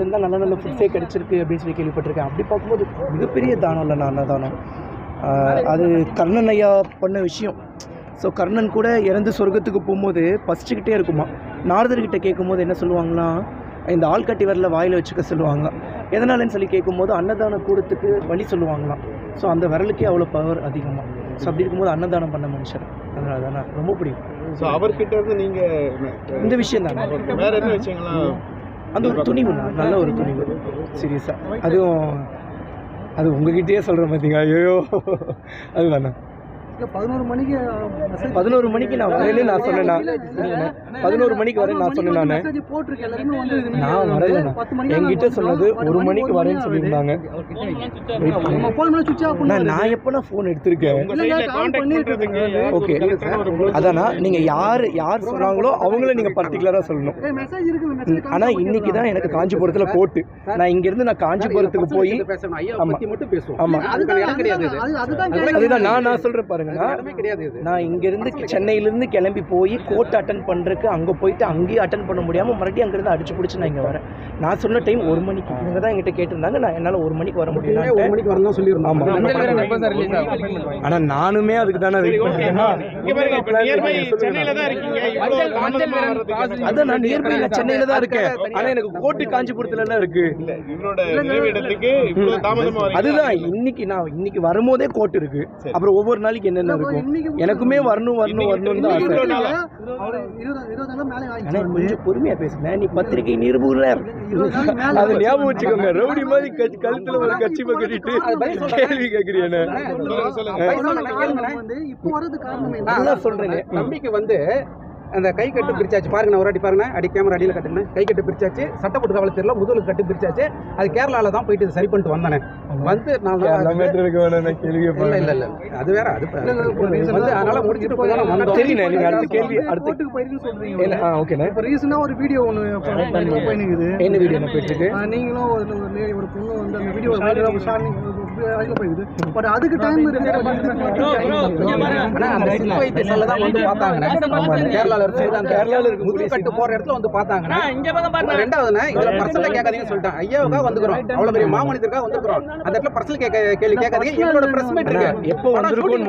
இருந்தால் நல்ல நல்ல ஃபுட்ஸே கிடைச்சிருக்கு அப்படின்னு சொல்லி கேள்விப்பட்டிருக்கேன். அப்படி பார்க்கும்போது மிகப்பெரிய தானம் இல்லை நான் அன்னதானம் அது கர்ணன் ஐயா பண்ண விஷயம். ஸோ கர்ணன் கூட இறந்து சொர்க்கத்துக்கு போகும்போது பசிச்சுக்கிட்டே இருக்குமா? நாரதர்கிட்ட கேட்கும்போது என்ன சொல்லுவாங்கன்னா இந்த ஆள்காட்டி வரல வாயில் வச்சுக்க சொல்லுவாங்களாம் எதனாலன்னு சொல்லி கேட்கும்போது அன்னதான கூடத்துக்கு வழி சொல்லுவாங்களாம். ஸோ அந்த விரலுக்கே அவ்வளோ பவர் அதிகமாக ஸோ அப்படி இருக்கும்போது அன்னதானம் பண்ண மனுஷன். அதனால தான் ரொம்ப பிடிக்கும். ஸோ அவர்கிட்ட இருந்து நீங்க இந்த விஷயம் தானே? வேற என்ன விஷயங்கள்லாம் அந்த ஒரு துணிவு நல்ல ஒரு துணிவு சீரியஸாக அதுவும் அது உங்ககிட்டயே சொல்கிறேன் பார்த்தீங்க ஐயோ அதுதானே. பதினோரு மணிக்கு பதினோரு மணிக்கு நான் வரேன்னு நான் சொன்னேன் பதினோரு மணிக்கு வரேன் நான் சொன்னேன் நான். நான் மணிக்கு என்கிட்ட சொன்னது ஒரு மணிக்கு வரேன்னு சொல்லியிருந்தாங்க. நான் எப்போனா ஃபோன் எடுத்திருக்கேன்? ஓகே அதானா நீங்கள் யார் யார் சொன்னாங்களோ அவங்கள நீங்கள் பர்டிகுலராக சொல்லணும். ஏய் மெசேஜ் இருக்கு மெசேஜ் ஆனால் இன்னைக்கு தான் எனக்கு காஞ்சிபுரத்தில் போட்டு. நான் இங்கேருந்து நான் காஞ்சிபுரத்துக்கு போய் பேசணும். ஐயா ஆமா. அதுதான் அதுதான் அதுதான் நான் நான் சொல்கிறேன் பாருங்க. இது. நான் இங்கேருந்து சென்னையிலேருந்து கிளம்பி போய் கோர்ட் அட்டன் பண்ணுறதுக்கு அங்கே போயிட்டு அங்கேயும் அட்டன் பண்ண முடியாமல் மறுபடியும் அங்கேருந்து அடிச்சு பிடிச்சி நான் இங்கே வரேன். நான் சொன்ன டைம் ஒரு மணிக்கு. இவங்க தான் என்கிட்ட கேட்டிருந்தாங்க. நான் என்னால் ஒரு மணிக்கு வர ஒரு முடியும் மணிக்கு வரணும் சொல்லியிருந்தோம்? ஆனால் நானுமே அதுக்கு தானே வெயிட் பண்ணுறேன் இங்க பாருங்க இப்ப நியர்பை சென்னையில தான் இருக்கீங்க. இவ்வளவு தாமதமா வர்றதுக்கு அதான் நான் நியர்பை நான் சென்னையில் தான் இருக்கேன். ஆனால் எனக்கு கோர்ட்டு காஞ்சிபுரத்துலலாம் வரீங்க அதுதான் இன்னைக்கு நான் இன்னைக்கு வரும்போதே கோர்ட் இருக்கு. அப்புறம் ஒவ்வொரு நாளைக்கு என்னென்ன இருக்கும்? எனக்குமே வரணும் வரணும் வரணும்னு தான் ஆசை. கொஞ்சம் நீ பத்திரிகை நிருபுனர் அது ஞாபகம் வச்சுக்கோங்க. ரவுடி மாதிரி கட்சி கழுத்துல ஒரு கட்சி கட்டிட்டு கேள்வி நல்லா தம்பிக்கு வந்து அந்த கை கட்டு பிரிச்சாச்சு. பாருங்க நான் ஒரு வாட்டி பாருங்க அடி கேமரா அடியில் கட்டுங்க கை கட்டு பிரிச்சாச்சு. சட்டப்பட்டு கவலை தெரியல. முதுகுல கட்டு பிரிச்சாச்சு. அது கேரளால தான் போயிட்டு சரி பண்ணிட்டு வந்தானே. வந்து நான் இல்ல இல்ல இல்ல. அது வேற அது வந்து அதனால முடிச்சிட்டு போய் தெரியல நீங்க அடுத்த கேள்வி அடுத்த. போயிருக்குன்னு சொல்றீங்க. இல்ல ஆ ஓகேண்ணே இப்போ ரீசெண்டாக ஒரு வீடியோ ஒன்று என்ன வீடியோ போயிட்டு இருக்கு? நீங்களும் ஒரு ஒரு lady, ஒரு பொண்ணு வந்து அந்த வீடியோ அதில் போயிருக்குது பட் அதுக்கு டைம் ஆனா அந்த சித்த வைத்தியசாலை தான் வந்து பார்த்தாங்கண்ணே கேரளால இருந்து அந்த கேரளால இருக்கு முதுகு கட்டு போற இடத்துல வந்து பார்த்தாங்கண்ணே ரெண்டாவதுண்ணே இதுல பர்சனல் கேட்காதீங்கன்னு சொல்லிட்டேன். ஐயாவுக்காக வந்துக்கிறோம். அவ்வளவு பெரிய மாமனிதருக்காக வந்துக்கிறோம். அந்த இடத்துல பர்சனல் கேட்க கேள்வி கேட்காதீங்க. எங்களோட பிரஸ் மீட் இருக்கு. எப்போ பிரஸ் மீட்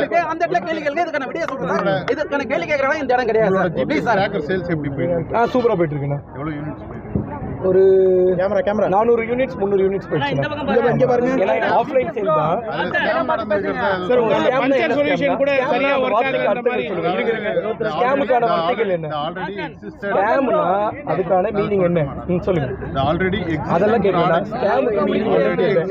இருக்கு. அந்த இடத்துல கேள்வி கேளுங்க இதுக்கான விடிய சொல்றேன். இதுக்கான கேள்வி கேட்கறவங்க இந்த இடம் கிடையாது sir. Please sir. Hacker sales எப்படி போயிருக்கு ஆ சூப்பரா போயிட்டு இருக்குண்ணா. எவ்வளவு யூனிட்ஸ் போயிருக்கு ஒரு கேமரா கேமரா நானூறு யூனிட்ஸ் முந்நூறு யூனிட்ஸ் போயிடுச்சு இங்க பாருங்க ஏன்னா ஆஃப்லைன் சேல் தான் சார் உங்க என்ன சொல்யூஷன் கூட சரியா ஒர்க் ஆகுற மாதிரி. ஸ்கேமுக்கான வார்த்தைகள் என்ன ஆல்ரெடி எக்ஸிஸ்டட் ஸ்கேம்னா அதுக்கான மீனிங் என்ன ம், சொல்லுங்க ஆல்ரெடி அதெல்லாம் கேட்கல ஸ்கேமுக்கு மீனிங் என்ன கேட்டேன்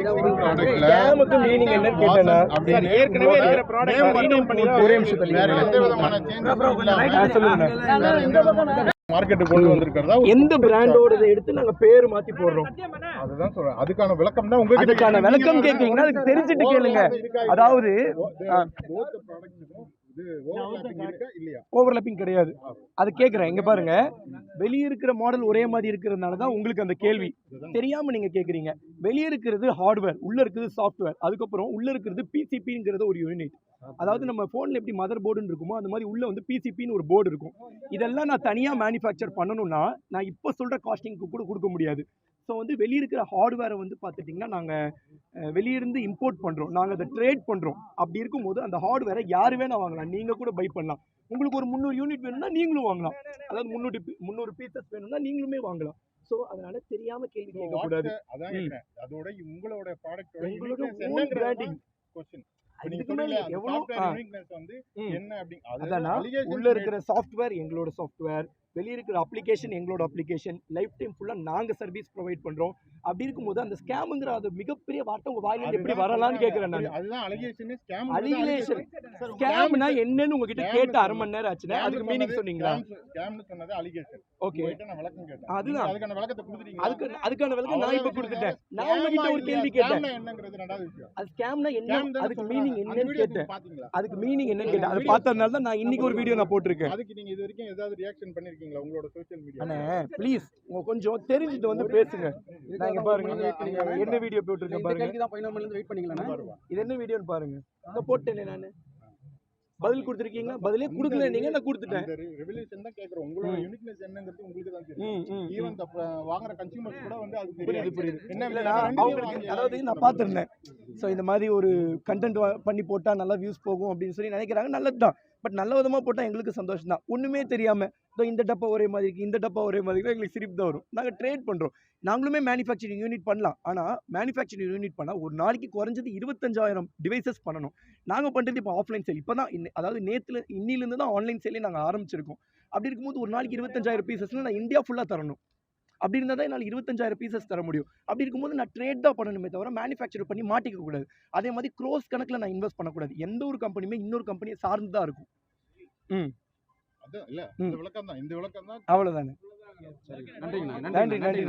ஸ்கேமுக்கு மீனிங் என்னன்னு அப்படின்னு ஏற்கனவே இருக்கிற ப்ராடக்ட் ரீநேம் பண்ணி ஒரே நிமிஷம் தள்ளி வேற எந்த விதமான சேஞ்சஸ் ஆ, சொல்லுங்க மார்க்கெட் கொண்டு வந்திருக்கிறதா எந்த பிராண்டோட எடுத்து நாங்க பேர் மாத்தி போடுறோம் அதுதான் சொல்றேன் அதுக்கான விளக்கம் தான் உங்ககிட்ட அதுக்கான விளக்கம் கேட்கீங்கன்னா அதுக்கு தெரிஞ்சுட்டு கேளுங்க அதாவது ஓவர்லாப்பிங் கிடையாது. அது கேட்குறேன் இங்க பாருங்க. வெளியே இருக்கிற மாடல் ஒரே மாதிரி இருக்கிறதுனால தான் உங்களுக்கு அந்த கேள்வி. தெரியாம நீங்க கேக்குறீங்க. வெளியே இருக்கிறது ஹார்ட்வேர் உள்ள இருக்கிறது சாஃப்ட்வேர் அதுக்கப்புறம் உள்ள இருக்கிறது பிசிபிங்கிறது ஒரு யூனிட் அதாவது நம்ம ஃபோனில் எப்படி மதர் போர்டுன்னு இருக்குமோ அந்த மாதிரி உள்ள வந்து பிசிபின்னு ஒரு போர்டு இருக்கும். இதெல்லாம் நான் தனியாக மேனுஃபேக்சர் பண்ணணும்னா நான் இப்போ சொல்கிற காஸ்டிங்க்கு கூட கொடுக்க முடியாது. ஸோ வந்து வெளியே இருக்கிற ஹார்ட்வேரை வந்து பார்த்துட்டிங்கன்னா நாங்கள் வெளியிருந்து இம்போர்ட் பண்ணுறோம் நாங்கள் அதை ட்ரேட் பண்ணுறோம் அப்படி இருக்கும்போது அந்த ஹார்ட்வேரை யார் வேணால் வாங்கலாம். நீங்கள் கூட பை பண்ணலாம். உங்களுக்கு ஒரு முந்நூறு யூனிட் வேணும்னா நீங்களும் வாங்கலாம். அதாவது முந்நூறு முந்நூறு பீசஸ் வேணும்னா நீங்களுமே வாங்கலாம். ஸோ அதனால தெரியாம கேள்வி கேட்கக்கூடாது. அதோட உங்களோட ப்ராடக்ட் உங்களோட own branding. கொஸ்டின் இதுக்கு மேல எவ்வளோ ஆ, வந்து ம். என்ன அப்படி உள்ள இருக்கிற சாஃப்ட்வேர் எங்களோட சாஃப்ட்வேர் வெளியிருக்கிற அப்ளிகேஷன் எங்களோட அப்ளிகேஷன் லைஃப் டைம் ஃபுல்லாக நாங்கள் சர்வீஸ் ப்ரொவைட் பண்ணுறோம் அப்படி இருக்கும்போது அந்த ஸ்கேமுங்கிற அது மிகப்பெரிய வார்த்தை உங்கள் வாயிலிருந்து எப்படி வரலாம்னு கேட்குறேன் நான் அதுதான். Sir, ஸ்கேம்னா என்னன்னு உங்ககிட்ட கேட்டு அரை மணி நேரம் ஆச்சுன்னா அதுக்கு மீனிங் சொன்னீங்களா சொன்னது. ஓகே உங்ககிட்ட நான் விளக்கம் கேட்டேன். அதுதான். அதுக்கான விளக்கத்தை கொடுத்துட்டீங்களா? அதுக்கு அதுக்கான விளக்கம் நான் இப்போ கொடுத்துட்டேன். நான் உங்ககிட்ட ஒரு கேள்வி? கேட்டேன் scam-னா என்னங்கிறது ரெண்டாவது விஷயம். அது ஸ்கேம்னா என்ன அதுக்கு. மீனிங் என்னன்னு கேட்டேன்? அதுக்கு மீனிங் என்னன்னு கேட்டேன் அதை பார்த்ததுனால தான் நான் இன்னைக்கு ஒரு வீடியோ நான் போட்டிருக்கேன் அதுக்கு நீங்க இது வரைக்கும் ஏதாவது ரியாக்ஷன் பண்ணிருக்கீங்களா உங்களோட சோஷியல் மீடியா ப்ளீஸ் உங்க கொஞ்சம் தெரிஞ்சுட்டு வந்து பேசுங்க இங்க பாருங்க என்ன வீடியோ போட்டிருக்கேன் பாருங்க. கேள்விக்கு தான் பதினொரு மணில வெயிட் பண்ணீங்களா இது என்ன வீடியோன்னு பாருங்க. இதை போட்டேனே நான். பதில் கொடுத்துருக்கீங்க பதிலே கொடுக்கல நீங்க நான் கொடுத்துட்டேன். ரெவல்யூஷன் தான் கேக்குறோம். உங்களோட. யூனிக்னஸ் என்னங்கிறது உங்களுக்கு தான் தெரியும். ஈவன் வாங்குற கன்சியூமர்ஸ் கூட வந்து அது புரியுது புரியுது. என்ன இல்ல அவங்களுக்கு வாங்கி அதாவது நான் பார்த்துருந்தேன். ஸோ இந்த மாதிரி ஒரு கண்டென்ட் பண்ணி போட்டால் நல்லா வியூஸ் போகும் அப்படின்னு சொல்லி நினைக்கிறாங்க. நல்லது தான் பட் நல்ல விதமாக போட்டால் எங்களுக்கு சந்தோஷம் தான் ஒன்றுமே தெரியாமல் இதோ இந்த டப்பா ஒரே மாதிரி இருக்குது இந்த டப்பா ஒரே மாதிரி இருக்குது எங்களுக்கு சிரிப்பு தான் வரும். நாங்கள் ட்ரேட் பண்ணுறோம் நாங்களுமே மேனுஃபேக்சரிங் யூனிட் பண்ணலாம். ஆனால் மேனுஃபேக்சரிங் யூனிட் பண்ணால் ஒரு நாளைக்கு குறைஞ்சது இருபத்தஞ்சாயிரம் டிவைசஸ் பண்ணணும். நாங்கள் பண்ணுறது இப்போ ஆஃப்லைன் சேல் இப்போ தான் அதாவது நேற்றுல இன்னிலேருந்து தான் ஆன்லைன் சேலே நாங்கள் ஆரம்பிச்சிருக்கோம். அப்படி இருக்கும்போது ஒரு நாளைக்கு இருபத்தஞ்சாயிரம் பீசஸ்னால் நான் இந்தியா ஃபுல்லாக தரணும். அப்படி இருந்தால் தான் என்னால் இருபத்தஞ்சாயிரம் பீசஸ் தர முடியும். அப்படி இருக்கும்போது நான் ட்ரேட் தான் பண்ணணுமே தவிர மேனுஃபேக்சர் பண்ணி மாட்டிக்க கூடாது. அதே மாதிரி க்ரோஸ் கணக்கில் நான் இன்வெஸ்ட் பண்ணக்கூடாது எந்த ஒரு கம்பெனியுமே இன்னொரு கம்பெனியை சார்ந்து தான் இருக்கும். அதான் இல்ல ம். இந்த விளக்கம் தான் இந்த விளக்கம் தான் அவ்வளோதானே நன்றி நன்றி நன்றி.